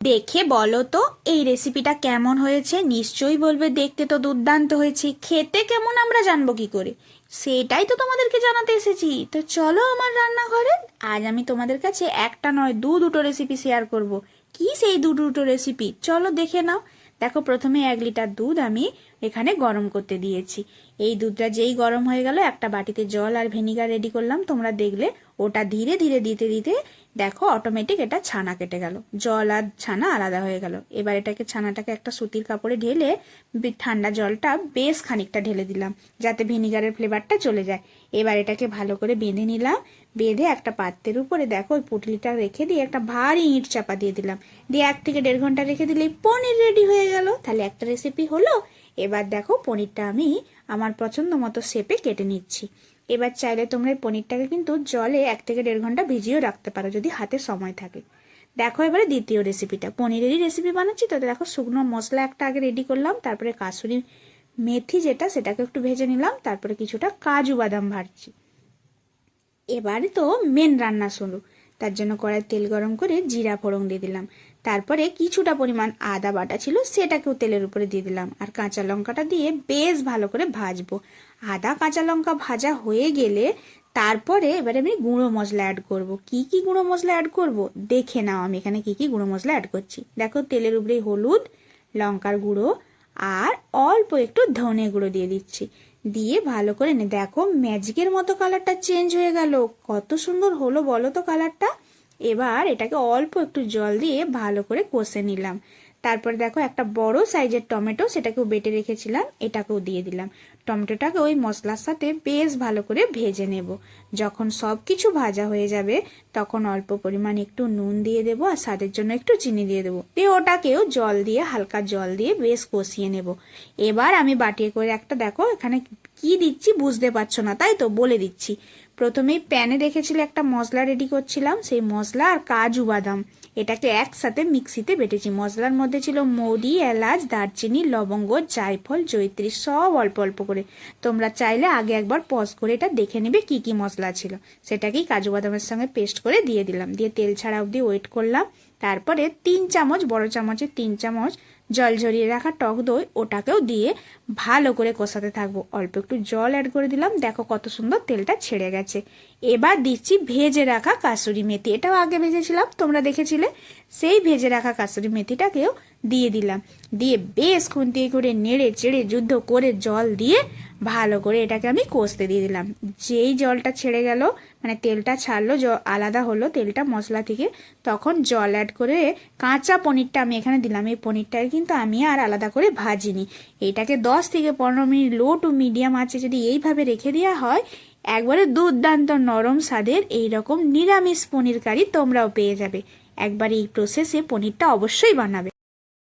দেখে বলো তো, এই রেসিপিটা কেমন হয়েছে? নিশ্চয়ই বলবে, দেখতে তো দুর্দান্ত হয়েছে। খেতে কেমন আমরা জানব কি করে? সেটাই তো তোমাদেরকে জানাতে এসেছি। তো চলো আমার রান্নাঘরে, আজ আমি তোমাদের কাছে একটা নয়, দু দুটো রেসিপি শেয়ার করব। কি সেই দু দুটো রেসিপি চলো দেখে নাও। দেখো, প্রথমে এক লিটার দুধ আমি এখানে গরম করতে দিয়েছি। এই দুধটা যেই গরম হয়ে গেল, একটা বাটিতে জল আর ভিনিগার রেডি করলাম। তোমরা দেখলে ওটা ধীরে ধীরে দিতে দিতে দেখো অটোমেটিক এটা ছানা কেটে গেল। জল আর ছানা আলাদা হয়ে গেল। এবার এটাকে ছানাটাকে একটা সুতির কাপড়ে ঢেলে ঠান্ডা জলটা বেশ খানিকটা ঢেলে দিলাম, যাতে ভিনিগারের ফ্লেভারটা চলে যায়। এবার এটাকে ভালো করে বেঁধে নিলাম। বেঁধে একটা পাত্রের উপরে দেখো ওই পুটলিটা রেখে দিয়ে একটা ভারী ইঁট চাপা দিয়ে দিলাম। দিয়ে এক থেকে দেড় ঘণ্টা রেখে দিলেই পনির রেডি হয়ে গেল। তাহলে একটা রেসিপি হলো। এবার দেখো পনিরটা আমি আমার পছন্দ মতো শেপে কেটে নিচ্ছি। এবার চাইলে তোমরা এই পনিরটাকে কিন্তু জলে এক থেকে দেড় ঘণ্টা ভিজিয়েও রাখতে পারো যদি হাতে সময় থাকে। দেখো এবারে দ্বিতীয় রেসিপিটা পনিরেরই রেসিপি বানাচ্ছি, তো দেখো শুকনো মশলা একটা আগে রেডি করলাম, তারপরে কাসুরি মেথি যেটা সেটাকে একটু ভেজে নিলাম, তারপরে কিছুটা কাজু বাদাম ভাজছি। এবারে তো মেন রান্না শুরু। তার জন্য কড়াই তেল গরম করে জিরা ফোড়ন দিয়ে দিলাম। তারপরে কিছুটা পরিমাণ আদা বাটা ছিল, সেটাকেও তেলের উপরে দিয়ে দিলাম। আর কাঁচা লঙ্কাটা দিয়ে বেশ ভালো করে ভাজবো। আদা, কাঁচা লঙ্কা ভাজা হয়ে গেলে তারপরে এবারে আমি গুঁড়ো মশলা অ্যাড করব। কি কি গুঁড়ো মশলা অ্যাড করব? দেখে নাও আমি এখানে কি কি গুঁড়ো মশলা অ্যাড করছি। দেখো তেলের উপরে হলুদ, লঙ্কার গুঁড়ো, আর অল্প একটু ধনে গুঁড়ো দিয়ে দিচ্ছি। দিয়ে ভালো করে নে। দেখো, ম্যাজিকের মতো কালারটা চেঞ্জ হয়ে গেল। কত সুন্দর হলো বলো তো কালারটা। এবার এটাকে অল্প একটু জল দিয়ে ভালো করে কষে নিলাম। তারপর দেখো একটা বড় সাইজের টমেটো সেটাকেও বেটে রেখেছিলাম, এটাকেও দিয়ে দিলাম। টমেটোটাকে ওই মশলার সাথে বেশ ভালো করে ভেজে নেব। যখন সব কিছু ভাজা হয়ে যাবে, তখন অল্প পরিমাণ একটু নুন দিয়ে দেবো আর স্বাদের জন্য একটু চিনি দিয়ে দেবো। দিয়ে ওটাকেও জল দিয়ে, হালকা জল দিয়ে বেশ কষিয়ে নেব। এবার আমি বাটিয়ে করে একটা দেখো, এখানে কি দিচ্ছি বুঝতে পারছ না, তাই তো বলে দিচ্ছি। প্রথমেই প্যানে রেখেছিলে একটা মশলা রেডি করছিলাম, সেই মশলা আর কাজু বাদাম। এটাকে একসাথে মিক্সিতে বেটেছি। মশলার মধ্যে ছিল মৌরি, এলাচ, দারচিনি, লবঙ্গ, জায়ফল জৈত্রী সব অল্প অল্প করে। তোমরা চাইলে আগে একবার পজ করে এটা দেখে নেবে কি কি মশলা ছিল। সেটাকেই কাজু বাদামের সঙ্গে পেস্ট করে দিয়ে দিলাম। দিয়ে তেল ছাড়া অবধি ওয়েট করলাম। তারপরে তিন চামচ, বড় চামচের তিন চামচ জল ঝরিয়ে রাখা টক দই, ওটাকেও দিয়ে ভালো করে কষাতে থাকব। অল্প একটু জল অ্যাড করে দিলাম। দেখো কত সুন্দর তেলটা ছেড়ে গেছে। এবার দিচ্ছি ভেজে রাখা কাসুরি মেথি। এটাও আগে ভেজেছিলাম, তোমরা দেখেছিলে? সেই ভেজে রাখা কাসুরি মেথিটাকেও দিয়ে দিলাম। দিয়ে বেশ খুন্তি করে নেড়ে চেড়ে যুদ্ধ করে জল দিয়ে ভালো করে এটাকে আমি কষতে দিয়ে দিলাম। যেই জলটা ছেড়ে গেল মানে তেলটা ছাড়লো আলাদা হলো তেলটা মশলা থেকে, তখন জল অ্যাড করে কাঁচা পনিরটা আমি এখানে দিলাম। এই পনিরটাকে কিন্তু আমি আর আলাদা করে ভাজিনি। এটাকে দশ থেকে পনেরো মিনিট লো টু মিডিয়াম আছে যদি এইভাবে রেখে দেওয়া হয় একবারে দুর্দান্ত নরম স্বাদের এইরকম নিরামিষ পনির কারি তোমরাও পেয়ে যাবে। একবার এই প্রসেসে পনিরটা অবশ্যই বানাবে।